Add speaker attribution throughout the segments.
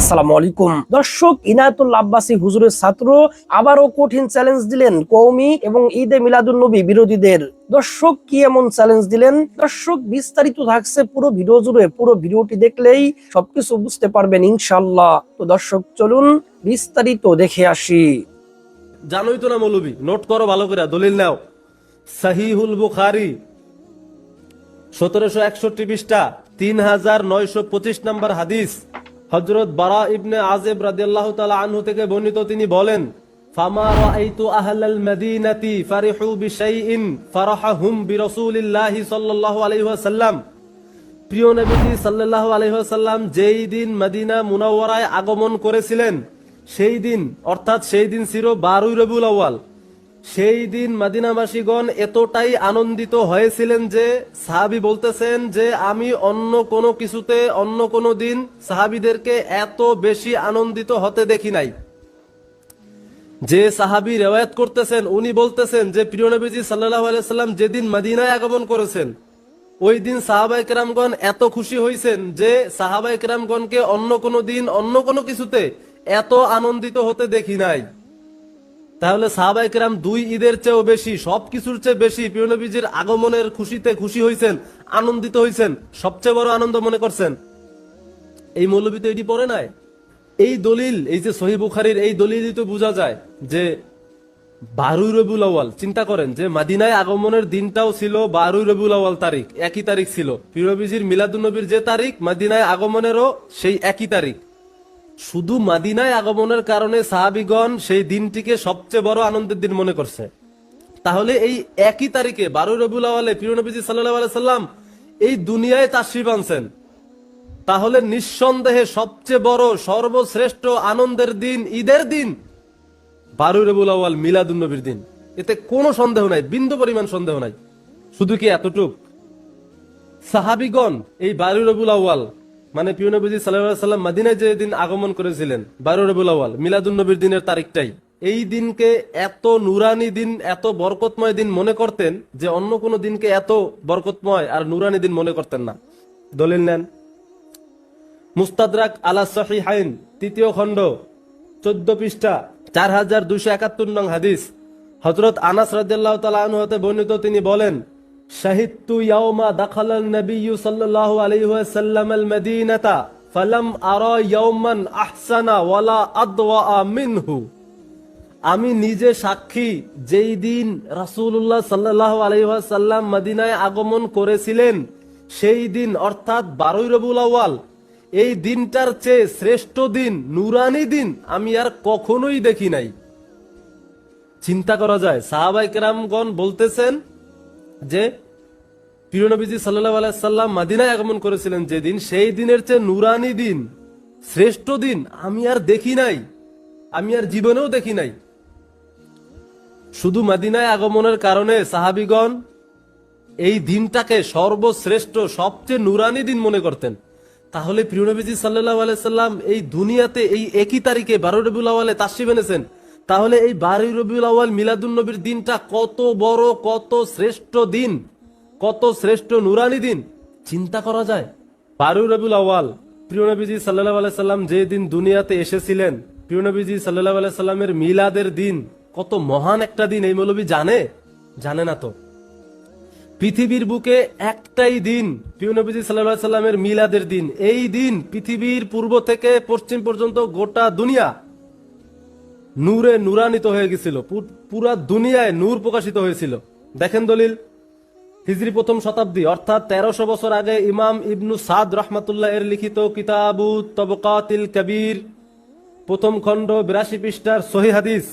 Speaker 1: আসসালামু আলাইকুম। দর্শক, ইনায়তুল হুজুরের ছাত্র আবারও কঠিন চ্যালেঞ্জ দিলেন কৌমি এবং ঈদে মিলাদুল নবী বিরোধীদের। দর্শক, কি এমন চ্যালেঞ্জ দিলেন? দর্শক, বিস্তারিত থাকছে পুরো ভিডিও জুড়ে। পুরো ভিডিওটি দেখলেই সবকিছু বুঝতে পারবেন ইনশাল্লাহ তো দর্শক, চলুন বিস্তারিত দেখে আসি।
Speaker 2: জানোই তো না মৌলবি, নোট করো ভালো করে, দলিল নাও। সাহিহুল বুখারি, সতেরোশো একষট্টি পৃষ্ঠা, তিন হাজার নয়শো পঁচিশ নম্বর হাদিস। হজরত বারা ইবনে আজেব রাদিয়াল্লাহু তাআলা আনহু থেকে বর্ণিত তিনি বলেন, ফামা রাআইতু আহলাল মাদিনাতি ফারিহু বিশাইইন ফারাহাহুম বিরাসূলিল্লাহি সাল্লাল্লাহু আলাইহি ওয়াসাল্লাম। প্রিয় নবীজি সাল্লাল্লাহু আলাইহি ওয়াসাল্লাম যেই দিন মদিনা মুনাওয়ারায় আগমন করেছিলেন, সেই দিন, অর্থাৎ সেই দিন ছিল বারুই রবিউল আউয়াল। সেই দিন মদিনাবাসীগণ এতটাই আনন্দিত হয়েছিলেন যে সাহাবি বলতেছেন যে আমি অন্য কোনো কিছুতে, অন্য কোনো দিন সাহাবিদেরকে এত বেশি আনন্দিত হতে দেখি নাই। যে সাহাবি রেওয়ায়ত করতেছেন, উনি বলতেছেন যে, প্রিয় নবীজি সাল্লাহ আলাইসাল্লাম যেদিন মাদিনায় আগমন করেছেন, ওই দিন সাহাবাই কেরামগণ এত খুশি হয়েছেন যে সাহাবাই কেরামগণকে অন্য কোনো দিন, অন্য কোনো কিছুতে এত আনন্দিত হতে দেখি নাই। তাহলে সাহাবাই কেরাম দুই ঈদের চেয়েও বেশি, সবকিছুর চেয়ে বেশি প্রিয় আগমনের খুশিতে খুশি হয়েছেন আনন্দিত হয়েছেন সবচেয়ে বড় আনন্দ মনে করছেন? এই মৌলবী তো এটি পড়ে নাই। এই দলিল, এই যে সহি বুখারির এই দলিলই তো বোঝা যায় যে বারুই রবিউল আওয়াল চিন্তা করেন যে মাদিনায় আগমনের দিনটাও ছিল বারুই রবিউল আওয়াল তারিখ, একই তারিখ ছিল। পিরবিজির মিলাদুন্নবীর যে তারিখ, মাদিনায় আগমনেরও সেই একই তারিখ। শুধু মাদিনায় আগমনের কারণে সাহাবিগণ সেই দিনটিকে সবচেয়ে বড় আনন্দের দিন মনে করছে। তাহলে এই একই তারিখে বারুই রবিউল আওয়ালে প্রিয় নবীজি সাল্লাহ সাল্লাম এই দুনিয়ায় তাশরিফ আনছেন। তাহলে নিঃসন্দেহে সবচেয়ে বড়, সর্বশ্রেষ্ঠ আনন্দের দিন ঈদের দিন বারুই রবুল আওয়াল মিলাদুন নবীর দিন। এতে কোনো সন্দেহ নাই, বিন্দু পরিমাণ সন্দেহ নাই। শুধু কি এতটুক? সাহাবিগণ এই বারুই রবুল আওয়াল মানে প্রিয় নবীজি সাল্লাম মাদিনায় যে দিন আগমন করেছিলেন বারুই রবুল আওয়াল মিলাদুন নবীর দিনের তারিখটাই, এই দিনকে এত নুরানি দিন, এত বরকতময় দিন মনে করতেন যে অন্য কোনো দিনকে এত বরকতময় আর নুরানি দিন মনে করতেন না। দলিল নেন। মুস্তাদরাক আলা সহিহাইন, তৃতীয় খণ্ড, চোদ্দ পৃষ্ঠা, চার হাজার দুইশো একাত্তর নং হাদিস। হজরত আনাস তাআলা আনহু হতে বর্ণিত তিনি বলেন আমি নিজে সাক্ষী যেই দিন রাসূলুল্লাহ সাল্লাল্লাহু আলাইহি ওয়াসাল্লাম মদিনায় আগমন করেছিলেন, সেই দিন অর্থাৎ বারোই রবিউল আউয়াল, এই দিনটার চেয়ে শ্রেষ্ঠ দিন, নুরানি দিন আমি আর কখনোই দেখি নাই। চিন্তা করা যায় সাহাবাই কেরামগণ বলতেছেন যে প্রিয় নবীজি সাল্লাহ সাল্লাম মাদিনায় আগমন করেছিলেন যেদিন, সেই দিনের চেয়ে নুরানি দিন, শ্রেষ্ঠ দিন আমি আর দেখি নাই। আমি আর জীবনেও দেখি নাই। শুধু মাদিনায় আগমনের কারণে সাহাবিগণ এই দিনটাকে সর্বশ্রেষ্ঠ, সবচেয়ে নুরানি দিন মনে করতেন। তাহলে প্রিয় নবীজি সাল্লাহ আলাইসাল্লাম এই দুনিয়াতে এই একই তারিখে বারো রবিউল আওয়ালে তাসিব এনেছেন তাহলে এই বারোই রবিউল আওয়াল মিলাদুন নবীর দিনটা কত বড়, কত শ্রেষ্ঠ দিন, কত শ্রেষ্ঠ নুরানি দিন? চিন্তা করা যায়। বারোই রবিউল আওয়াল প্রিয় নবীজি সাল্লাহ আলাইসাল্লাম যে দিন দুনিয়াতে এসেছিলেন, প্রিয় নবীজি সাল্লাহ আলাইসাল্লামের মিলাদের দিন, কত মহান একটা দিন, এই মৌলবী জানে? জানে না তো। পৃথিবীর বুকে একটাই দিন, প্রিয় নবীজি সাল্লাহ সাল্লামের মিলাদের দিন। এই দিন পৃথিবীর পূর্ব থেকে পশ্চিম পর্যন্ত গোটা দুনিয়া নূরে নূরান্বিত হয়ে গেছিল পু- পুরা দুনিয়ায় নূর প্রকাশিত হয়েছিল দেখেন দলিল হিজরি প্রথম শতাব্দী অর্থাৎ তেরোশো বছর আগে ইমাম ইবনু সাদ রহমাতুল্লাহ এর লিখিত কিতাবু তবকাতিল কবির প্রথম খণ্ড বিরাশি পৃষ্ঠার সহি হাদিস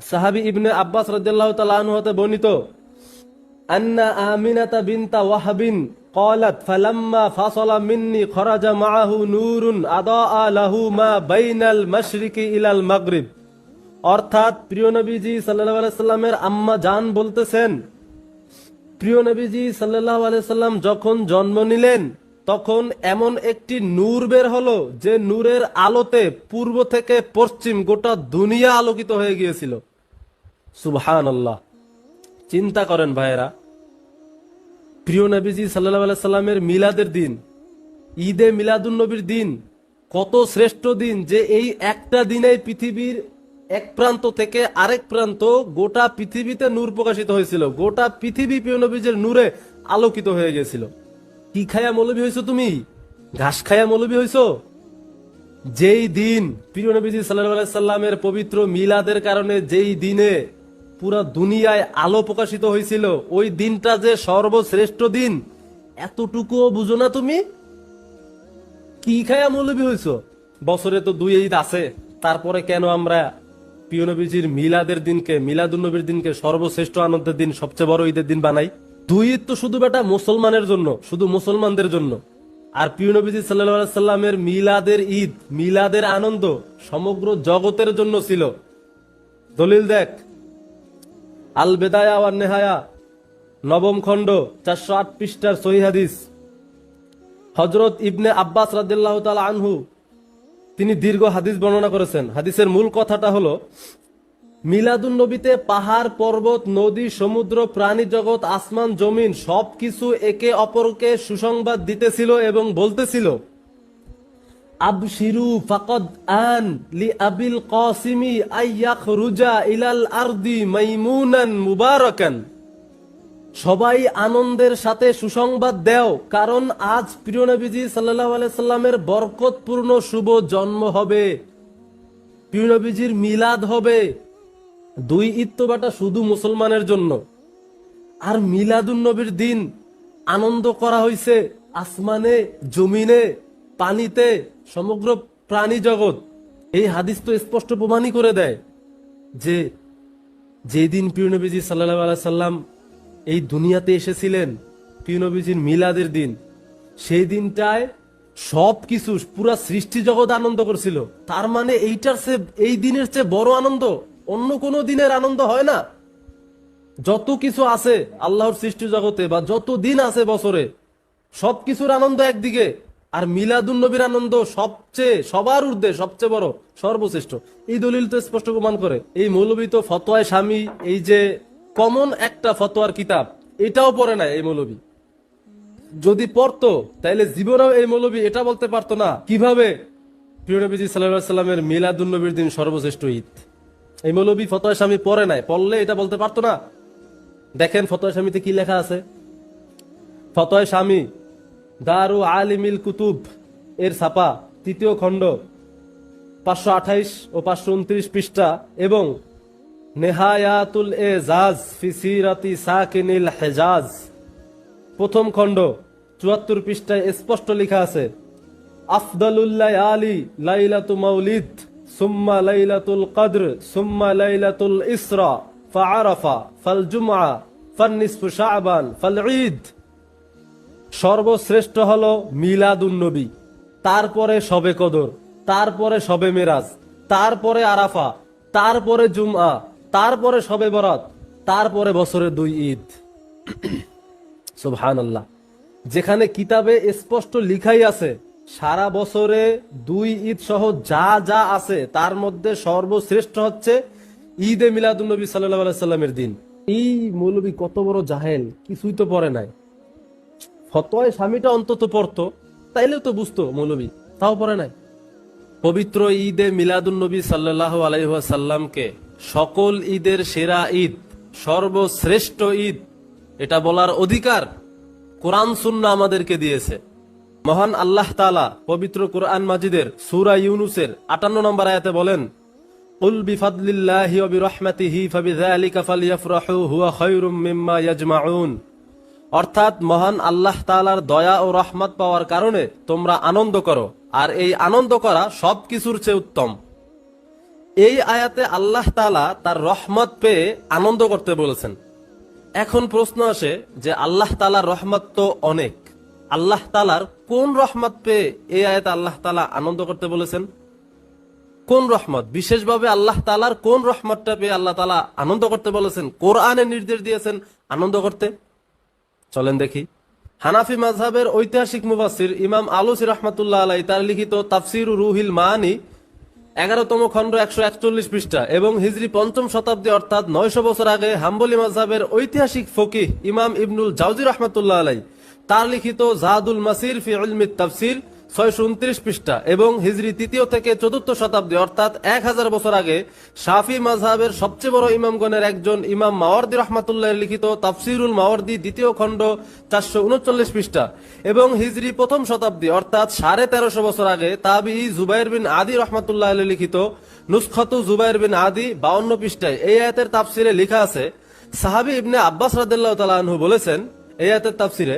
Speaker 2: সাহাবি ইবনে আব্বাস রাদিয়াল্লাহু তাআলা আনহু হতে বর্ণিত أن آمنة بنت وهب قالت فلما فصل مني خرج معه نور أضاء له ما بين المشرق إلى المغرب অর্থাৎ প্রিয় নবীজি সাল্লাহ আলাইসাল্লামের আম্মা জান বলতেছেন, প্রিয় নবীজি সাল্লাহ আলাইসাল্লাম যখন জন্ম নিলেন, তখন এমন একটি নূর বের হলো যে নূরের আলোতে পূর্ব থেকে পশ্চিম গোটা দুনিয়া আলোকিত হয়ে গিয়েছিল। সুবহান আল্লাহ চিন্তা করেন ভাইয়েরা, প্রিয় নবীজি সাল্লাহ সাল্লামের মিলাদের দিন, ঈদে মিলাদুন নবীর দিন, কত শ্রেষ্ঠ দিন যে এই একটা দিনে পৃথিবীর এক প্রান্ত থেকে আরেক প্রান্ত গোটা পৃথিবীতে নূর প্রকাশিত হয়েছিল। গোটা পৃথিবী প্রিয় নবীজের নূরে আলোকিত হয়ে গেছিল। কি খায়া মৌলবী হয়েছো তুমি? ঘাস খায়া মৌলবী হয়েছো? যেই দিন প্রিয় সাল্লামের পবিত্র মিলাদের কারণে যেই দিনে পুরা দুনিয়ায় আলো প্রকাশিত হয়েছিল, ওই দিনটা যে সর্বশ্রেষ্ঠ দিন, এতটুকুও বুঝো না তুমি? কি খায়া মৌলবী হয়েছ? বছরে তো দুই ঈদ আছে, তারপরে কেন আমরা প্রিয় নবীজির মিলাদের দিনকে মিলাদুল নবীর দিনকে সর্বশ্রেষ্ঠ আনন্দের দিন, সবচেয়ে বড় ঈদের দিন বানাই। দুই ঈদ তো শুধু বেটা মুসলমানের জন্য, শুধু মুসলমানদের জন্য। আর প্রিয় নবীজি সাল্লামের মিলাদের ঈদ, মিলাদের আনন্দ সমগ্র জগতের জন্য ছিল। দলিল দেখ। আল বেদায়া নেহায়া, নবম খণ্ড, চারশো আট পৃষ্ঠার সহি হজরত ইবনে আব্বাস তালা আনহু তিনি দীর্ঘ হাদিস বর্ণনা করেছেন। হাদিসের মূল কথাটা হলো, মিলাদুন নবীতে পাহাড়, পর্বত, নদী, সমুদ্র, প্রাণী জগৎ, আসমান, জমিন সবকিছু একে অপরকে সুসংবাদ দিতেছিল এবং বলতেছিল, আবশিরু ফাকদ আন লি আবিল কাসিমি আইয়াখ রুজা ইলাল আরদি মাইমুনান মুবারাকান। সবাই আনন্দের সাথে সুসংবাদ দেও, কারণ আজ প্রিয় নবীজি সাল্লাহ সাল্লামের বরকতপূর্ণ শুভ জন্ম হবে। প্রিয় নবীজির মিলাদ হবে দুই ঈদ তো বাটা শুধু মুসলমানের জন্য। আর মিলাদুন নবীর দিন আনন্দ করা হয়েছে আসমানে, জমিনে, পানিতে, সমগ্র প্রাণী জগৎ। এই হাদিস তো স্পষ্ট প্রমাণই করে দেয় যে যেদিন প্রিয় নবীজি সাল্লাহ সাল্লাম এই দুনিয়াতে এসেছিলেন প্রিয় নবীজির মিলাদের দিন। সেই দিনটায় সব কিছু পুরা সৃষ্টি জগৎ আনন্দ করছিল। তার মানে এইটার সে এই দিনের চেয়ে বড় আনন্দ অন্য কোনো দিনের আনন্দ হয় না। যত কিছু আছে আল্লাহর সৃষ্টি জগতে বা যত দিন আছে বছরে সব কিছুর আনন্দ একদিকে, আর মিলাদুন নবীর আনন্দ সবচেয়ে, সবার ঊর্ধ্বে সবচেয়ে বড়, সর্বশ্রেষ্ঠ। এই দলিল তো স্পষ্ট প্রমাণ করে। এই মৌলবী তো স্বামী, এই যে কমন একটা ফতোয়ার কিতাব। এটাও পড়ে না এই মৌলবী। যদি পড়তো তাহলে জীবনেও এই মৌলবী এটা বলতে পারতো না। কীভাবে প্রিয় নবীজি সাল্লাহ সাল্লামের মিলাদুন্নবীর দিন সর্বশ্রেষ্ঠ ঈদ? এই মৌলবী ফতোয়া স্বামী পড়ে নাই। পড়লে এটা বলতে পারতো না। দেখেন ফতোয়া স্বামীতে কি লেখা আছে? ফতোয়া স্বামী, দারু আলিমিল কুতুব, এর ছাপা, তৃতীয় খণ্ড, পাঁচশো আঠাইশ ও পাঁচশো উনত্রিশ পৃষ্ঠা এবং নেহায়াতুল এ জাজ ফিসিরাতি সাকিনিল হেজাজ। প্রথম খণ্ড, চুয়াত্তর পৃষ্ঠায় স্পষ্ট লেখা আছে আফদালুল্লাহ আলী লাইলাতু মাউলিদ, সুম্মা লাইলাতুল কদর, সুম্মা লাইলাতুল ইসরা, ফাআরাফা ফাল জুমআ ফান্নিসফু শাবান ফাল ঈদ সর্বশ্রেষ্ঠ হলো মিলাদুন নবী, তারপরে সবে কদর, তারপরে সবে মেরাজ, তারপরে আরাফা, তারপরে জুমআ তারপরে সবে বরাত, তারপরে বছরে দুই ঈদ। সুবহান আল্লাহ যেখানে কিতাবে স্পষ্ট লিখাই আছে, সারা বছরে দুই ঈদ সহ যা যা আছে, তার মধ্যে সর্বশ্রেষ্ঠ হচ্ছে ঈদে মিলাদুল নবী সাল্লাহ সাল্লামের দিন। এই মৌলবী কত বড় জাহেল, কিছুই তো পড়ে নাই। ফতোয়ায় স্বামীটা অন্তত পড়তো তাইলে তো বুঝতো মৌলবী, তাও পড়ে নাই। পবিত্র ঈদে মিলাদুন নবী সাল্লাহ আলাইসাল্লামকে সকল ঈদের সেরা ঈদ সর্বশ্রেষ্ঠ ঈদ এটা বলার অধিকার কোরআন সুন্না আমাদেরকে দিয়েছে মহান আল্লাহ তালা পবিত্র কোরআন মাজিদের সুরা ইউনুসের আটান্ন নম্বর আয়াতে বলেন قل بفضل الله وبرحمته فبذلك فليفرحوا هو خير مما يجمعون অর্থাৎ মহান আল্লাহ তালার দয়া ও রহমত পাওয়ার কারণে তোমরা আনন্দ করো আর এই আনন্দ করা সবকিছুর চেয়ে উত্তম এই আয়াতে আল্লাহ তালা তার রহমত পেয়ে আনন্দ করতে বলেছেন। এখন প্রশ্ন আসে যে আল্লাহ তালার রহমত তো অনেক। আল্লাহ তালার কোন রহমত পেয়ে এই আয়াতে আল্লাহ তালা আনন্দ করতে বলেছেন? কোন রহমত? বিশেষভাবে আল্লাহ তালার কোন রহমতটা পেয়ে আল্লাহ তালা আনন্দ করতে বলেছেন? কোরআনে নির্দেশ দিয়েছেন আনন্দ করতে। চলেন দেখি। হানাফি মাযহাবের ঐতিহাসিক মুফাসির ইমাম আলুসি রহমাতুল্লাহ আলাই তার লিখিত তাফসির রুহিল মানি এগারোতম খণ্ড একশো একচল্লিশ পৃষ্ঠা এবং হিজরি পঞ্চম শতাব্দী অর্থাৎ নয়শো বছর আগে হাম্বলি মজাবের ঐতিহাসিক ফকিহ ইমাম ইবনুল জাউজি রহমাতুল্লাহ আলাই তার লিখিত জাহাদুল মাসির ফি ইলমি তাফসির ছয়শো উনত্রিশ পৃষ্ঠা এবং হিজরি তৃতীয় থেকে চতুর্থ শতাব্দী, অর্থাৎ এক হাজার বছর আগে, শাফি মাজহাবের সবচেয়ে বড় ইমামগণের একজন ইমাম মাওয়ার্দি রহমাতুল্লাহ লিখিত তাফসিরুল মাওয়ার্দি দ্বিতীয় খণ্ড, চারশো উনচল্লিশ পৃষ্ঠা এবং হিজরি প্রথম শতাব্দী, অর্থাৎ সাড়ে তেরোশো বছর আগে তাবি জুবাইর বিন আদি রহমাতুল্লাহ লিখিত নুসখত জুবাইর বিন আদি বাউন্ন পৃষ্ঠায়, এই আয়াতের তাফসিরে লেখা আছে, সাহাবি ইবনে আব্বাস তাআলা আনহু বলেছেন, এই আয়াতের তাফসিরে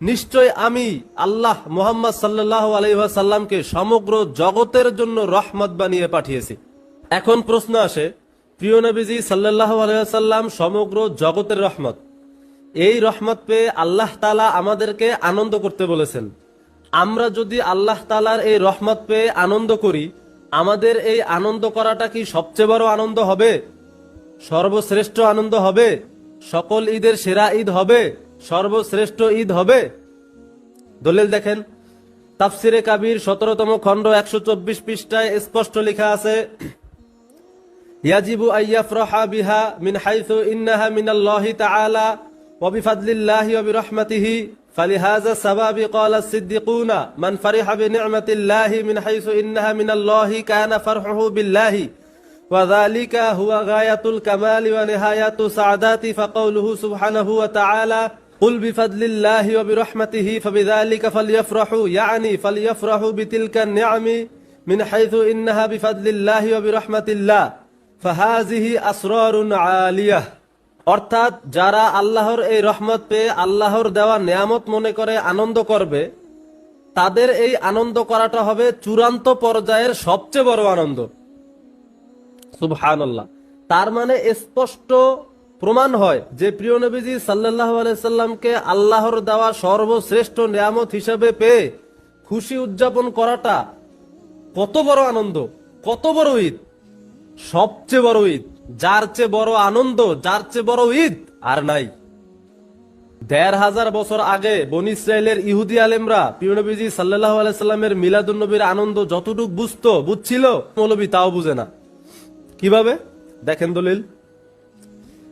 Speaker 2: নিশ্চয় আমি আল্লাহ মোহাম্মদ সাল্লাহ আলহাসাল্লামকে সমগ্র জগতের জন্য রহমত বানিয়ে পাঠিয়েছি। এখন প্রশ্ন আসে, প্রিয় নবীজি সাল্লাহ আলহাসাল্লাম সমগ্র জগতের রহমত, এই রহমত পেয়ে আল্লাহ তালা আমাদেরকে আনন্দ করতে বলেছেন। আমরা যদি আল্লাহ তালার এই রহমত পেয়ে আনন্দ করি, আমাদের এই আনন্দ করাটা কি সবচেয়ে বড় আনন্দ হবে? সর্বশ্রেষ্ঠ আনন্দ হবে? সকল ঈদের সেরা ঈদ হবে? সর্বশ্রেষ্ঠ ঈদ হবে দলিল দেখেন তাফসিরে কাবির সতেরোতম খণ্ড একশো চব্বিশ পৃষ্ঠায় স্পষ্ট লেখা আছে يجب أن يفرح بها من حيث إنها من الله تعالى وبفضل الله وبرحمته فلهذا السبب قال الصديقون من فرح بنعمة الله من حيث إنها من الله كان فرحه بالله وذلك هو غاية الكمال ونهاية سعادات فقوله سبحانه وتعالى قل بفضل الله وبرحمته فبذلك فليفرحوا يعني فليفرحوا بتلك النعم من حيث إنها بفضل الله وبرحمة الله ফাহাজিহি আসরুন আলিয়াহ অর্থাৎ যারা আল্লাহর এই রহমত পেয়ে আল্লাহর দেওয়া নিয়ামত মনে করে আনন্দ করবে তাদের এই আনন্দ করাটা হবে চূড়ান্ত পর্যায়ের সবচেয়ে বড় আনন্দ সুবহানাল্লাহ তার মানে স্পষ্ট প্রমাণ হয় যে প্রিয় নবীজি সাল্লাহ আলাইসাল্লামকে আল্লাহর দেওয়া সর্বশ্রেষ্ঠ নিয়ামত হিসেবে পেয়ে খুশি উদযাপন করাটা কত বড় আনন্দ, কত বড় ঈদ। সবচেয়ে বড় ঈদ, যার চেয়ে বড় আনন্দ, যার চেয়ে বড় ঈদ আর নাই। দেড় হাজার বছর আগে বন ইসরায়েলের ইহুদি আলেমরা পিরনবীজি সাল্লাহ আলাইস্লামের মিলাদুন্নবীর আনন্দ যতটুক বুঝতো, বুঝছিল, মৌলবী তাও বুঝে না। কীভাবে? দেখেন দলিল।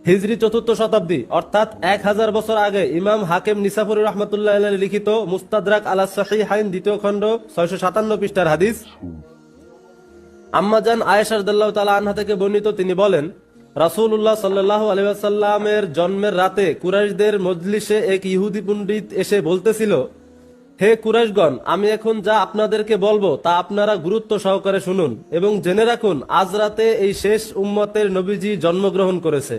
Speaker 2: হিজরি চতুর্থ শতাব্দী, অর্থাৎ এক হাজার বছর আগে ইমাম হাকেম নিসাফুর রহমতুল্লাহ লিখিত মুস্তাদরাক আলা সহি হাইন দ্বিতীয় খণ্ড ছয়শো সাতান্ন পৃষ্ঠার হাদিস। আম্মাজান আয়েশার দাল্লাহ তালা আনহা থেকে বর্ণিত, তিনি বলেন, রাসূলুল্লাহ সাল্লাহ আলহামের জন্মের রাতে কুরাইশদের মজলিসে এক ইহুদি পণ্ডিত এসে বলতেছিল, হে কুরাইশগণ, আমি এখন যা আপনাদেরকে বলব তা আপনারা গুরুত্ব সহকারে শুনুন এবং জেনে রাখুন, আজ রাতে এই শেষ উম্মতের নবীজি জন্মগ্রহণ করেছে।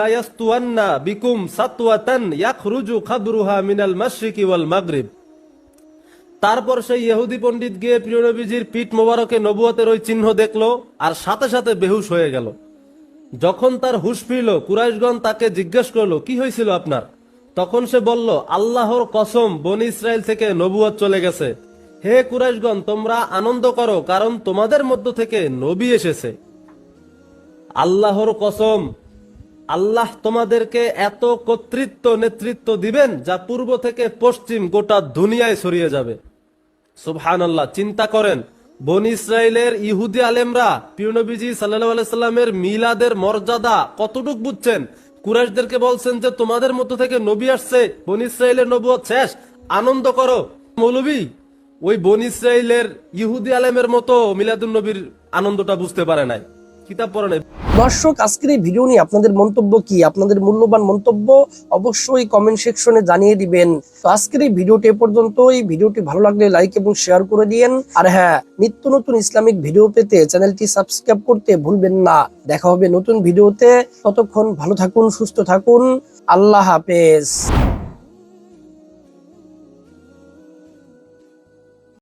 Speaker 2: লায়াস্তুয়ান্না বিকুম মিনাল মাগরিব। তারপর সেই ইহুদি পণ্ডিত গিয়ে প্রিয়নবীজির পিঠ মোবারকে নবুয়তের ওই চিহ্ন দেখল আর সাথে সাথে বেহুশ হয়ে গেল। যখন তার হুশ ফিরল, কুরাইশগণ তাকে জিজ্ঞেস করল, কি হয়েছিল আপনার? তখন সে বলল, আল্লাহর কসম, বন ইসরায়েল থেকে নবুয়ত চলে গেছে। হে কুরাইশগণ, তোমরা আনন্দ করো, কারণ তোমাদের মধ্য থেকে নবী এসেছে। আল্লাহর কসম, আল্লাহ তোমাদেরকে এত কর্তৃত্ব, নেতৃত্ব দিবেন যা পূর্ব থেকে পশ্চিম গোটা দুনিয়ায় ছড়িয়ে যাবে। সুবহান আল্লাহ চিন্তা করেন, বন ইসরায়েলের ইহুদি আলেমরা পিউনবীজি সাল্লামের মিলাদের মর্যাদা কতটুক বুঝছেন? কুরাইশদেরকে বলছেন যে, তোমাদের মধ্য থেকে নবী আসছে, বন ইসরায়েলের নবুয়ত শেষ, আনন্দ করো, মৌলবী। ওই বন ইসরায়েলের ইহুদি আলেমের মতো মিলাদুল নবীর আনন্দটা বুঝতে পারে নাই। কিতাব পড়ে নাই
Speaker 1: দর্শক, আজকের এই ভিডিও নিয়ে আপনাদের মন্তব্য কি? আপনাদের মূল্যবান মন্তব্য অবশ্যই কমেন্ট সেকশনে জানিয়ে দিবেন। তো আজকের এই ভিডিওটি পর্যন্ত এই ভিডিওটি ভালো লাগলে লাইক এবং শেয়ার করে দিয়েন। আর হ্যাঁ নিত্য নতুন ইসলামিক ভিডিও পেতে চ্যানেলটি সাবস্ক্রাইব করতে ভুলবেন না। দেখা হবে নতুন ভিডিওতে ততক্ষণ ভালো থাকুন, সুস্থ থাকুন। আল্লাহ হাফেজ।